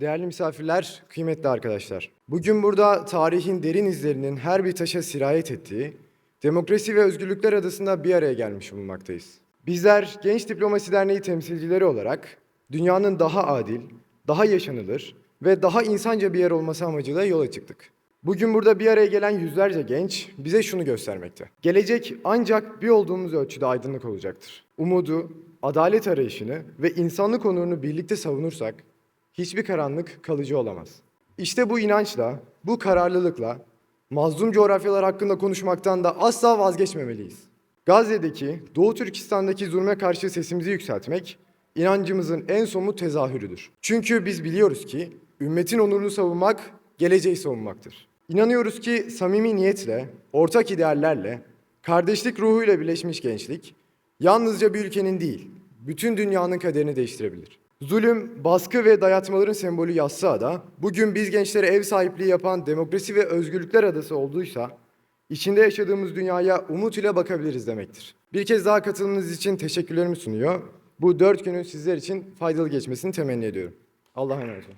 Değerli misafirler, kıymetli arkadaşlar. Bugün burada tarihin derin izlerinin her bir taşa sirayet ettiği, demokrasi ve özgürlükler adasında bir araya gelmiş bulunmaktayız. Bizler Genç Diplomasi Derneği temsilcileri olarak dünyanın daha adil, daha yaşanılır ve daha insanca bir yer olması amacıyla yola çıktık. Bugün burada bir araya gelen yüzlerce genç bize şunu göstermekte. Gelecek ancak bir olduğumuz ölçüde aydınlık olacaktır. Umudu, adalet arayışını ve insanlık onurunu birlikte savunursak hiçbir karanlık kalıcı olamaz. İşte bu inançla, bu kararlılıkla mazlum coğrafyalar hakkında konuşmaktan da asla vazgeçmemeliyiz. Gazze'deki, Doğu Türkistan'daki zulme karşı sesimizi yükseltmek inancımızın en somut tezahürüdür. Çünkü biz biliyoruz ki ümmetin onurunu savunmak geleceği savunmaktır. İnanıyoruz ki samimi niyetle, ortak ideallerle, kardeşlik ruhuyla birleşmiş gençlik yalnızca bir ülkenin değil, bütün dünyanın kaderini değiştirebilir. Zulüm, baskı ve dayatmaların sembolü Yassı da bugün biz gençlere ev sahipliği yapan demokrasi ve özgürlükler adası olduysa, içinde yaşadığımız dünyaya umut ile bakabiliriz demektir. Bir kez daha katılımınız için teşekkürlerimi sunuyor. Bu dört günün sizler için faydalı geçmesini temenni ediyorum. Allah'a emanet olun.